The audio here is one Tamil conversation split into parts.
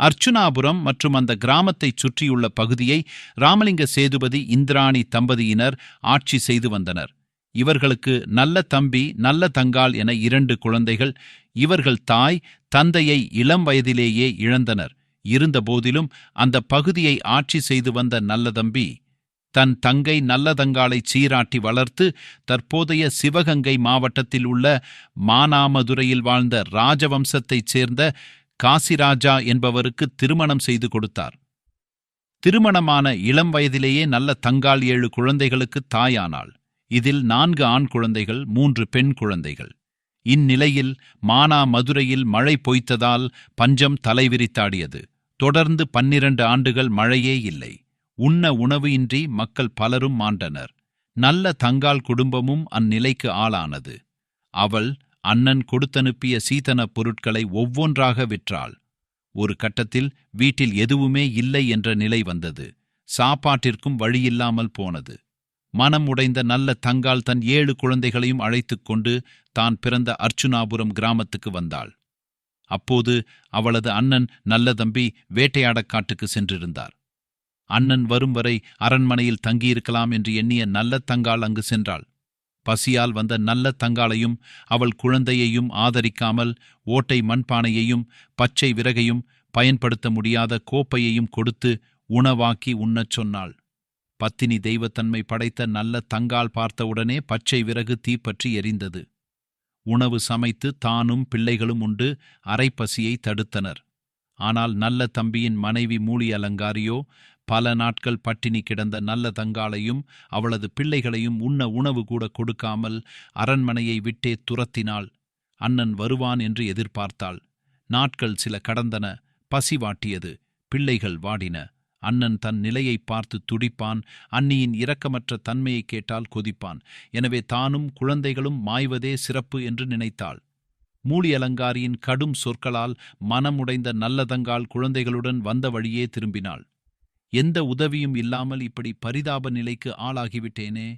அர்ச்சுனாபுரம் மற்றும் அந்த கிராமத்தைச் சுற்றியுள்ள பகுதியை ராமலிங்க சேதுபதி இந்திராணி தம்பதியினர் ஆட்சி செய்து வந்தனர். இவர்களுக்கு நல்ல தம்பி நல்ல தங்காள் என இரண்டு குழந்தைகள் இவர்கள் தாய் தந்தையை இளம் வயதிலேயே இழந்தனர். இருந்தபோதிலும் அந்த பகுதியை ஆட்சி செய்து வந்த நல்லதம்பி தன் தங்கை நல்லதங்காலை சீராட்டி வளர்த்து தற்போதைய சிவகங்கை மாவட்டத்தில் உள்ள மானாமதுரையில் வாழ்ந்த ராஜவம்சத்தைச் சேர்ந்த காசிராஜா என்பவருக்கு திருமணம் செய்து கொடுத்தார். திருமணமான இளம் வயதிலேயே நல்ல தங்கால் ஏழு குழந்தைகளுக்கு தாயானாள். இதில் நான்கு ஆண் குழந்தைகள் மூன்று பெண் குழந்தைகள். இந்நிலையில் மானா மதுரையில் மழை பொய்த்ததால் பஞ்சம் தலைவிரித்தாடியது. தொடர்ந்து பன்னிரண்டு ஆண்டுகள் மழையே இல்லை. உண்ண உணவு இன்றி மக்கள் பலரும் மாண்டனர். நல்ல தங்காள் குடும்பமும் அந்நிலைக்கு ஆளானது. அவள் அண்ணன் கொடுத்தனுப்பிய சீதனப் பொருட்களை ஒவ்வொன்றாக விற்றாள். ஒரு கட்டத்தில் வீட்டில் எதுவுமே இல்லை என்ற நிலை வந்தது. சாப்பாட்டிற்கும் வழியில்லாமல் போனது. மனம் உடைந்த நல்ல தங்கால் தன் ஏழு குழந்தைகளையும் அழைத்துக் கொண்டு தான் பிறந்த அர்ச்சுனாபுரம் கிராமத்துக்கு வந்தாள். அப்போது அவளது அண்ணன் நல்ல தம்பி வேட்டையாடக் காட்டுக்கு சென்றிருந்தார். அண்ணன் வரும் வரை அரண்மனையில் தங்கியிருக்கலாம் என்று எண்ணிய நல்ல தங்கால் அங்கு சென்றாள். பசியால் வந்த நல்ல தங்காளையும் அவள் குழந்தையையும் ஆதரிக்காமல் ஓட்டை மண்பானையையும் பச்சை விறகையும் பயன்படுத்த முடியாத கோப்பையையும் கொடுத்து உணவாக்கி உண்ணச் சொன்னாள். பத்தினி தெய்வத்தன்மை படைத்த நல்ல தங்கால் பார்த்தவுடனே பச்சை விறகு தீப்பற்றி எரிந்தது. உணவு சமைத்து தானும் பிள்ளைகளும் உண்டு அரைப்பசியை தடுத்தனர். ஆனால் நல்ல தம்பியின் மனைவி மூலி அலங்காரியோ பல நாட்கள் பட்டினி கிடந்த நல்ல தங்காளையும் அவளது பிள்ளைகளையும் உண்ண உணவு கூட கொடுக்காமல் அரண்மனையை விட்டே துரத்தினாள். அண்ணன் வருவான் என்று எதிர்பார்த்தாள். நாட்கள் சில கடந்தன. பசி வாட்டியது. பிள்ளைகள் வாடின. அண்ணன் தன் நிலையை பார்த்து துடிப்பான். அன்னியின் இரக்கமற்ற தன்மையை கேட்டால் கொதிப்பான். எனவே தானும் குழந்தைகளும் மாய்வதே சிறப்பு என்று நினைத்தாள். மூலி அலங்காரியின் கடும் சொற்களால் மனமுடைந்த நல்லதங்கால் குழந்தைகளுடன் வந்த வழியே திரும்பினாள். எந்த உதவியும் இல்லாமல் இப்படி பரிதாப நிலைக்கு ஆளாகிவிட்டேனே.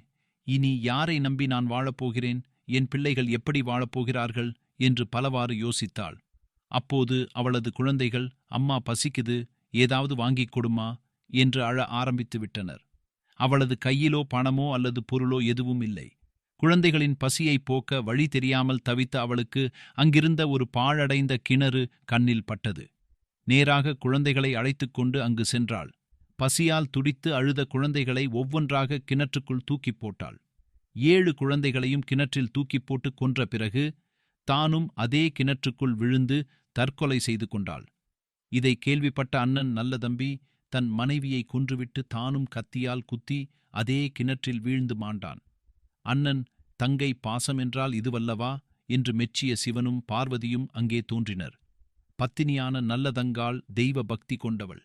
இனி யாரை நம்பி நான் வாழப்போகிறேன்? என் பிள்ளைகள் எப்படி வாழப்போகிறார்கள்? என்று பலவாறு யோசித்தாள். அப்போது அவளது குழந்தைகள் அம்மா பசிக்குது. ஏதாவது வாங்கிக் கொடுமா? என்று அழ ஆரம்பித்து விட்டனர். அவளது கையிலோ பணமோ அல்லது பொருளோ எதுவும் இல்லை. குழந்தைகளின் பசியை போக்க வழி தெரியாமல் தவித்த அவளுக்கு அங்கிருந்த ஒரு பாழடைந்த கிணறு கண்ணில் பட்டது. நேராக குழந்தைகளை அழைத்துக் கொண்டு அங்கு சென்றாள். பசியால் துடித்து அழுத குழந்தைகளை ஒவ்வொன்றாக கிணற்றுக்குள் தூக்கிப் போட்டாள். ஏழு குழந்தைகளையும் கிணற்றில் தூக்கிப் போட்டு கொன்ற பிறகு தானும் அதே கிணற்றுக்குள் விழுந்து தற்கொலை செய்து கொண்டாள். இதை கேள்விப்பட்ட அண்ணன் நல்ல தம்பி தன் மனைவியை கொன்றுவிட்டு தானும் கத்தியால் குத்தி அதே கிணற்றில் வீழ்ந்து மாண்டான். அண்ணன் தங்கை பாசம் என்றால் இதுவல்லவா என்று மெச்சிய சிவனும் பார்வதியும் அங்கே தோன்றினர். பத்தினியான நல்லதங்காள் தெய்வ பக்தி கொண்டவள்.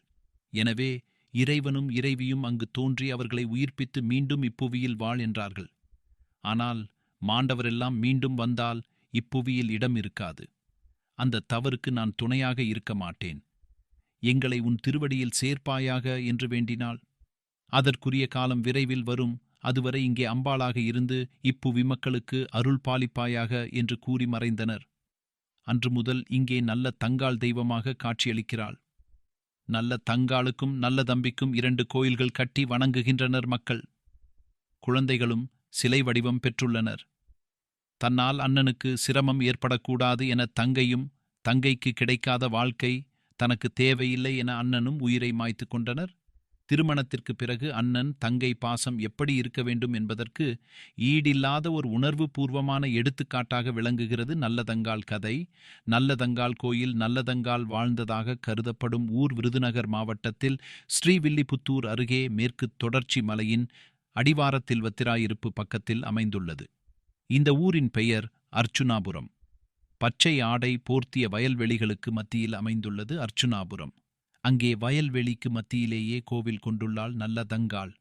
எனவே இறைவனும் இறைவியும் அங்கு தோன்றி அவர்களை உயிர்ப்பித்து மீண்டும் இப்புவியில் வாழ் என்றார்கள். ஆனால் மாண்டவரெல்லாம் மீண்டும் வந்தால் இப்புவியில் இடம் இருக்காது. அந்த தவறுக்கு நான் துணையாக இருக்க மாட்டேன். எங்களை உன் திருவடியில் சேர்ப்பாயாக என்று வேண்டினாள். அதற்குரிய காலம் விரைவில் வரும். அதுவரை இங்கே அம்பாளாக இருந்து இப்புவி மக்களுக்கு அருள் பாலிப்பாயாக என்று கூறி மறைந்தனர். அன்று முதல் இங்கே நல்ல தங்காள் தெய்வமாக காட்சியளிக்கிறாள். நல்ல தங்காளுக்கும் நல்ல தம்பிக்கும் இரண்டு கோயில்கள் கட்டி வணங்குகின்றனர் மக்கள். குழந்தைகளும் சிலை வடிவம் பெற்றுள்ளனர். தன்னால் அண்ணனுக்கு சிரமம் ஏற்படக்கூடாது என தங்கையும் தங்கைக்கு கிடைக்காத வாழ்க்கை தனக்கு தேவையில்லை என அண்ணனும் உயிரை மாய்த்து கொண்டனர். திருமணத்திற்கு பிறகு அண்ணன் தங்கை பாசம் எப்படி இருக்க வேண்டும் என்பதற்கு ஈடில்லாத ஒரு உணர்வு பூர்வமான எடுத்துக்காட்டாக விளங்குகிறது நல்லதங்கால் கதை. நல்லதங்கால் கோயில் நல்லதங்கால் வாழ்ந்ததாக கருதப்படும் ஊர் விருதுநகர் மாவட்டத்தில் ஸ்ரீவில்லிபுத்தூர் அருகே மேற்கு தொடர்ச்சி மலையின் அடிவாரத்தில் வத்திராயிருப்பு பக்கத்தில் அமைந்துள்ளது. இந்த ஊரின் பெயர் அர்ச்சுனாபுரம். பச்சை ஆடை போர்த்திய வயல்வெளிகளுக்கு மத்தியில் அமைந்துள்ளது அர்ச்சுனாபுரம். அங்கே வயல்வெளிக்கு மத்தியிலேயே கோவில் கொண்டுள்ளாள் நல்ல தங்காள்.